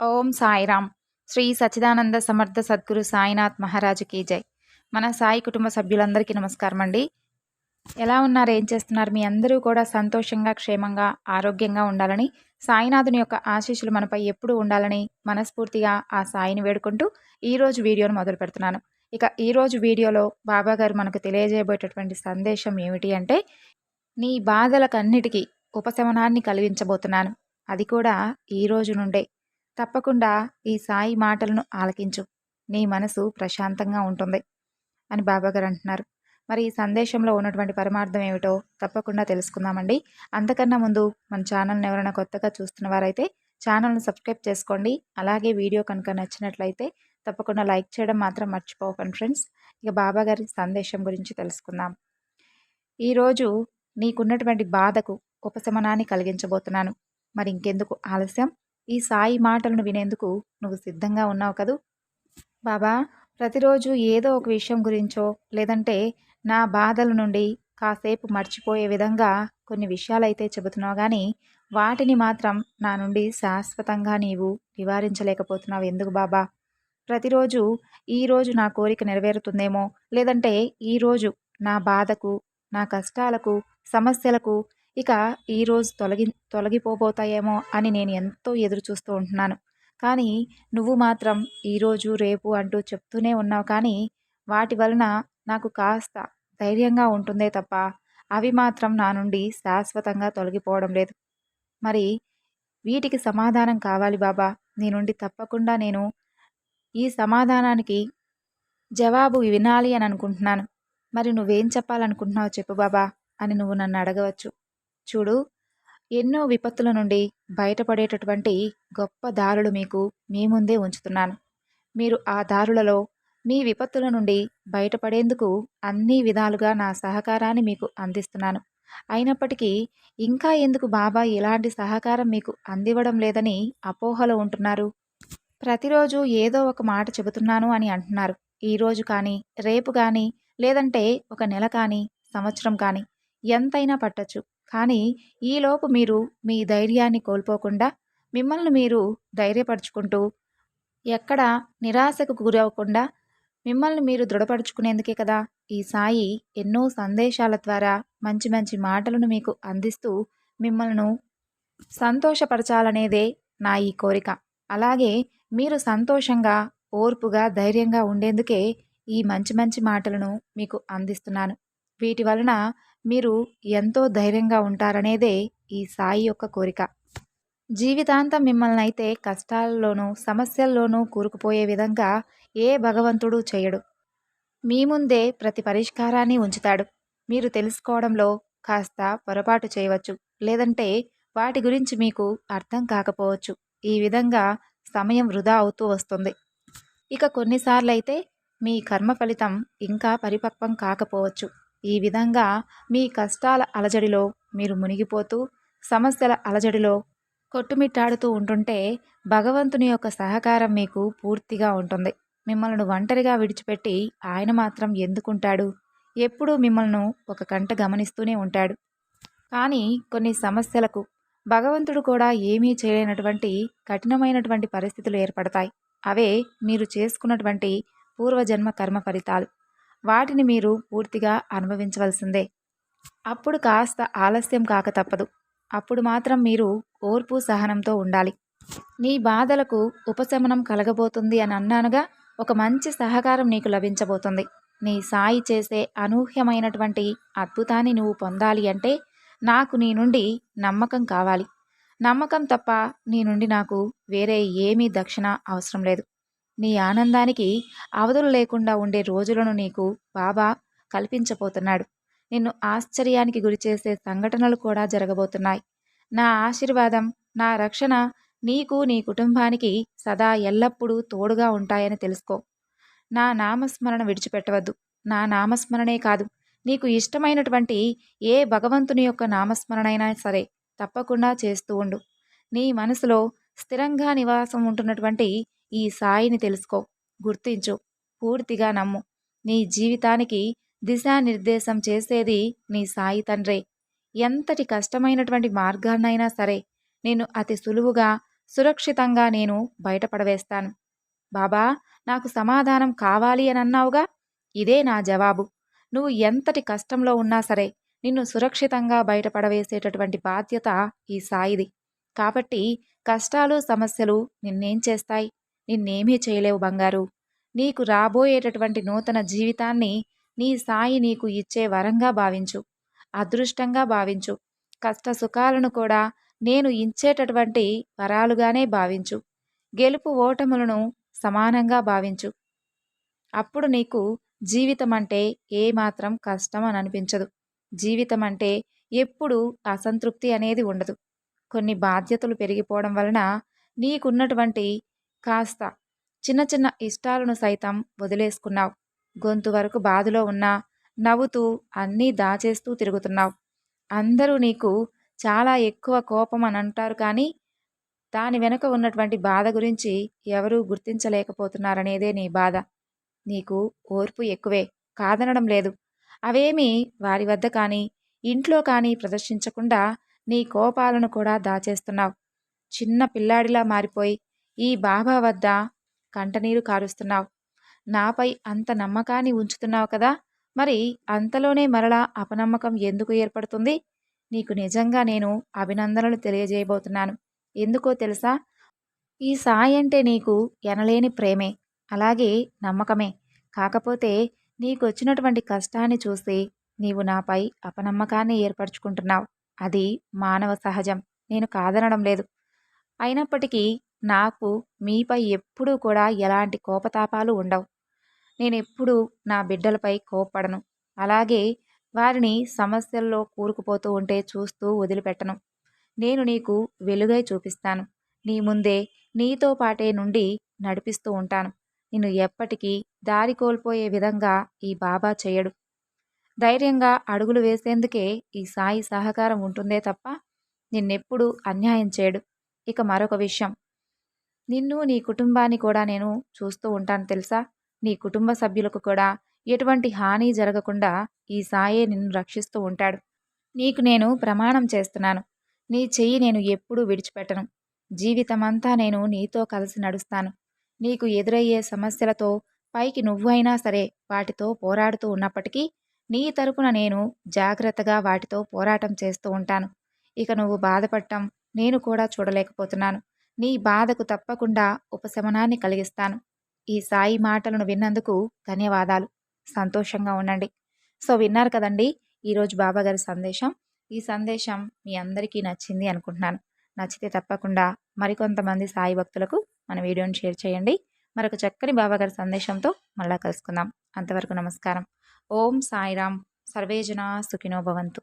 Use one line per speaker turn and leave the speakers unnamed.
ఓం సాయిరామ్. శ్రీ సచ్చిదానంద సమర్థ సద్గురు సాయినాథ్ మహారాజుకి జై. మన సాయి కుటుంబ సభ్యులందరికీ నమస్కారం అండి ఎలా ఉన్నారు? ఏం చేస్తున్నారు? మీ అందరూ కూడా సంతోషంగా క్షేమంగా ఆరోగ్యంగా ఉండాలని సాయినాథుని యొక్క ఆశీస్సులు మనపై ఎప్పుడూ ఉండాలని మనస్ఫూర్తిగా ఆ సాయిని వేడుకుంటూ ఈరోజు వీడియోను మొదలు పెడుతున్నాను. ఇక ఈరోజు వీడియోలో బాబా గారు మనకు తెలియజేయబోయేటటువంటి సందేశం ఏమిటి అంటే నీ బాధలకన్నిటికీ ఉపశమనాన్ని కలిగించబోతున్నాను. అది కూడా ఈ రోజు నుండే. తప్పకుండా ఈ సాయి మాటలను ఆలకించు. నీ మనసు ప్రశాంతంగా ఉంటుంది అని బాబాగారు అంటున్నారు. మరి ఈ సందేశంలో ఉన్నటువంటి పరమార్థం ఏమిటో తప్పకుండా తెలుసుకుందామండి. అంతకన్నా ముందు మన ఛానల్ని ఎవరైనా కొత్తగా చూస్తున్న వారైతే ఛానల్ని సబ్స్క్రైబ్ చేసుకోండి. అలాగే వీడియో కనుక నచ్చినట్లయితే తప్పకుండా లైక్ చేయడం మాత్రం మర్చిపోకండి ఫ్రెండ్స్. ఇక బాబాగారి సందేశం గురించి తెలుసుకుందాం. ఈరోజు నీకున్నటువంటి బాధకు ఉపశమనాన్ని కలిగించబోతున్నాను. మరి ఇంకెందుకు ఆలస్యం? ఈ సాయి మాటలను వినేందుకు నువ్వు సిద్ధంగా ఉన్నావు కదూ? బాబా ప్రతిరోజు ఏదో ఒక విషయం గురించో లేదంటే నా బాధల నుండి కాసేపు మర్చిపోయే విధంగా కొన్ని విషయాలైతే చెబుతున్నావు కానీ వాటిని మాత్రం నా నుండి శాశ్వతంగా నీవు నివారించలేకపోతున్నావు ఎందుకు బాబా? ప్రతిరోజు ఈరోజు నా కోరిక నెరవేరుతుందేమో లేదంటే ఈరోజు నా బాధకు నా కష్టాలకు సమస్యలకు ఇక ఈరోజు తొలగి తొలగిపోబోతాయేమో అని నేను ఎంతో ఎదురు చూస్తూ ఉంటున్నాను. కానీ నువ్వు మాత్రం ఈరోజు రేపు అంటూ చెప్తూనే ఉన్నావు. కానీ వాటి వలన నాకు కాస్త ధైర్యంగా ఉంటుందే తప్ప అవి మాత్రం నా నుండి శాశ్వతంగా తొలగిపోవడం లేదు. మరి వీటికి సమాధానం కావాలి బాబా. నీ నుండి తప్పకుండా నేను ఈ సమాధానానికి జవాబు వినాలి అని అనుకుంటున్నాను. మరి నువ్వేం చెప్పాలనుకుంటున్నావు చెప్పు బాబా అని నువ్వు నన్ను అడగవచ్చు. చూడు ఎన్నో విపత్తుల నుండి బయటపడేటటువంటి గొప్ప దారులు మీకు మీ ముందే ఉంచుతున్నాను. మీరు ఆ దారులలో మీ విపత్తుల నుండి బయటపడేందుకు అన్ని విధాలుగా నా సహకారాన్ని మీకు అందిస్తున్నాను. అయినప్పటికీ ఇంకా ఎందుకు బాబా ఇలాంటి సహకారం మీకు అందివ్వడం లేదని అపోహలో ఉంటున్నారు? ప్రతిరోజు ఏదో ఒక మాట చెబుతున్నాను అని అంటున్నారు. ఈరోజు కానీ రేపు కానీ లేదంటే ఒక నెల కానీ సంవత్సరం కానీ ఎంతైనా పట్టచ్చు. కానీ ఈలోపు మీరు మీ ధైర్యాన్ని కోల్పోకుండా మిమ్మల్ని మీరు ధైర్యపరుచుకుంటూ ఎక్కడ నిరాశకు గురవకుండా మిమ్మల్ని మీరు దృఢపరుచుకునేందుకే కదా ఈ సాయి ఎన్నో సందేశాల ద్వారా మంచి మంచి మాటలను మీకు అందిస్తూ మిమ్మల్ని సంతోషపరచాలనేదే నా ఈ కోరిక. అలాగే మీరు సంతోషంగా ఓర్పుగా ధైర్యంగా ఉండేందుకే ఈ మంచి మంచి మాటలను మీకు అందిస్తున్నాను. వీటి వలన మీరు ఎంతో ధైర్యంగా ఉంటారనేదే ఈ సాయి యొక్క కోరిక. జీవితాంతం మిమ్మల్ని అయితే కష్టాల్లోనూ సమస్యల్లోనూ కూరుకుపోయే విధంగా ఏ భగవంతుడు చేయడు. మీ ముందే ప్రతి పరిష్కారాన్ని ఉంచుతాడు. మీరు తెలుసుకోవడంలో కాస్త పొరపాటు చేయవచ్చు. లేదంటే వాటి గురించి మీకు అర్థం కాకపోవచ్చు. ఈ విధంగా సమయం వృధా అవుతూ వస్తుంది. ఇక కొన్నిసార్లు అయితే మీ కర్మ ఫలితం ఇంకా పరిపక్వం కాకపోవచ్చు. ఈ విధంగా మీ కష్టాల అలజడిలో మీరు మునిగిపోతూ సమస్యల అలజడిలో కొట్టుమిట్టాడుతూ ఉంటుంటే భగవంతుని యొక్క సహకారం మీకు పూర్తిగా ఉంటుంది. మిమ్మల్ని ఒంటరిగా విడిచిపెట్టి ఆయన మాత్రం ఎందుకుంటాడు? ఎప్పుడూ మిమ్మల్ని ఒక కంట గమనిస్తూనే ఉంటాడు. కానీ కొన్ని సమస్యలకు భగవంతుడు కూడా ఏమీ చేయలేనటువంటి కఠినమైనటువంటి పరిస్థితులు ఏర్పడతాయి. అవే మీరు చేసుకున్నటువంటి పూర్వజన్మ కర్మ ఫలితాలు. వాటిని మీరు పూర్తిగా అనుభవించవలసిందే. అప్పుడు కాస్త ఆలస్యం కాక తప్పదు. అప్పుడు మాత్రం మీరు ఓర్పు సహనంతో ఉండాలి. నీ బాధలకు ఉపశమనం కలగబోతుంది అని అన్నానుగా ఒక మంచి సహకారం నీకు లభించబోతుంది. నీ సాయి చేసే అనూహ్యమైనటువంటి అద్భుతాన్ని నువ్వు పొందాలి అంటే నాకు నీ నుండి నమ్మకం కావాలి. నమ్మకం తప్ప నీ నుండి నాకు వేరే ఏమీ దక్షిణ అవసరం లేదు. నీ ఆనందానికి అవధులు లేకుండా ఉండే రోజులను నీకు బాబా కల్పించబోతున్నాడు. నిన్ను ఆశ్చర్యానికి గురిచేసే సంఘటనలు కూడా జరగబోతున్నాయి. నా ఆశీర్వాదం నా రక్షణ నీకు నీ కుటుంబానికి సదా ఎల్లప్పుడూ తోడుగా ఉంటాయని తెలుసుకో. నా నామస్మరణ విడిచిపెట్టవద్దు. నా నామస్మరణే కాదు. నీకు ఇష్టమైనటువంటి ఏ భగవంతుని యొక్క నామస్మరణైనా సరే తప్పకుండా చేస్తూ ఉండు. నీ మనసులో స్థిరంగా నివాసం ఉంటున్నటువంటి ఈ సాయిని తెలుసుకో గుర్తించు పూర్తిగా నమ్ము. నీ జీవితానికి దిశానిర్దేశం చేసేది నీ సాయి తండ్రే. ఎంతటి కష్టమైనటువంటి మార్గాన్నైనా సరే నేను అతి సులువుగా సురక్షితంగా నేను బయటపడవేస్తాను. బాబా నాకు సమాధానం కావాలి అని అన్నావుగా? ఇదే నా జవాబు. నువ్వు ఎంతటి కష్టంలో ఉన్నా సరే నిన్ను సురక్షితంగా బయటపడవేసేటటువంటి బాధ్యత ఈ సాయిది. కాబట్టి కష్టాలు సమస్యలు నిన్నేం చేస్తాయి? నిన్నేమీ చేయలేవు బంగారు. నీకు రాబోయేటటువంటి నూతన జీవితాన్ని నీ సాయి నీకు ఇచ్చే వరంగా భావించు అదృష్టంగా భావించు. కష్ట సుఖాలను కూడా నేను ఇచ్చేటటువంటి వరాలుగానే భావించు. గెలుపు ఓటములను సమానంగా భావించు. అప్పుడు నీకు జీవితం అంటే ఏమాత్రం కష్టం అని అనిపించదు జీవితం అంటే ఎప్పుడు అసంతృప్తి అనేది ఉండదు. కొన్ని బాధ్యతలు పెరిగిపోవడం వలన నీకున్నటువంటి కాస్త చిన్న చిన్న ఇష్టాలను సైతం వదిలేసుకున్నావు. గొంతు వరకు బాధలో ఉన్నా నవ్వుతూ అన్నీ దాచేస్తూ తిరుగుతున్నావు. అందరూ నీకు చాలా ఎక్కువ కోపం అని అంటారు కానీ దాని వెనుక ఉన్నటువంటి బాధ గురించి ఎవరూ గుర్తించలేకపోతున్నారనేదే నీ బాధ. నీకు ఓర్పు ఎక్కువే కాదనడం లేదు. అవేమీ వారి వద్ద కానీ ఇంట్లో కానీ ప్రదర్శించకుండా నీ కోపాలను కూడా దాచేస్తున్నావు. చిన్న పిల్లాడిలా మారిపోయి ఈ బాబా వద్ద కంటనీరు కారుస్తున్నావు. నాపై అంత నమ్మకాన్ని ఉంచుతున్నావు కదా? మరి అంతలోనే మరలా అపనమ్మకం ఎందుకు ఏర్పడుతుంది? నీకు నిజంగా నేను అభినందనలు తెలియజేయబోతున్నాను. ఎందుకో తెలుసా? ఈ సాయి అంటే నీకు ఎనలేని ప్రేమే అలాగే నమ్మకమే. కాకపోతే నీకు వచ్చినటువంటి కష్టాన్ని చూసి నీవు నాపై అపనమ్మకాన్ని ఏర్పరచుకుంటున్నావు. అది మానవ సహజం. నేను కాదనడం లేదు. అయినప్పటికీ నాకు మీపై ఎప్పుడూ కూడా ఎలాంటి కోపతాపాలు ఉండవు. నేను ఎప్పుడూ నా బిడ్డలపై కోపడను అలాగే వారిని సమస్యల్లో కూరుకుపోతూ ఉంటే చూస్తూ వదిలిపెట్టను. నేను నీకు వెలుగై చూపిస్తాను. నీ ముందే నీతో పాటే నుండి నడిపిస్తూ ఉంటాను. నిన్ను ఎప్పటికీ దారి కోల్పోయే విధంగా ఈ బాబా చేయడు. ధైర్యంగా అడుగులు వేసేందుకే ఈ సాయి సహకారం ఉంటుందే తప్ప నిన్నెప్పుడు అన్యాయం చేయడు. ఇక మరొక విషయం. నిన్ను నీ కుటుంబాన్ని కూడా నేను చూస్తూ ఉంటాను తెలుసా? నీ కుటుంబ సభ్యులకు కూడా ఎటువంటి హాని జరగకుండా ఈ సాయే నిన్ను రక్షిస్తూ ఉంటాడు. నీకు నేను ప్రమాణం చేస్తున్నాను. నీ చెయ్యి నేను ఎప్పుడూ విడిచిపెట్టను. జీవితమంతా నేను నీతో కలిసి నడుస్తాను. నీకు ఎదురయ్యే సమస్యలతో పైకి నువ్వైనా సరే వాటితో పోరాడుతూ ఉన్నప్పటికీ నీ తరపున నేను జాగ్రత్తగా వాటితో పోరాటం చేస్తూ ఉంటాను. ఇక నువ్వు బాధపడటం నేను కూడా చూడలేకపోతున్నాను. నీ బాధకు తప్పకుండా ఉపశమనాన్ని కలిగిస్తాను. ఈ సాయి మాటలను విన్నందుకు ధన్యవాదాలు. సంతోషంగా ఉండండి. సో విన్నారు కదండి ఈరోజు బాబాగారి సందేశం. ఈ సందేశం మీ అందరికీ నచ్చింది అనుకుంటున్నాను. నచ్చితే తప్పకుండా మరికొంతమంది సాయి భక్తులకు మన వీడియోని షేర్ చేయండి. మరొక చక్కని బాబాగారి సందేశంతో మళ్ళా కలుసుకుందాం. అంతవరకు నమస్కారం. ఓం సాయిరామ్ సర్వేజన సుఖినో భవంతు.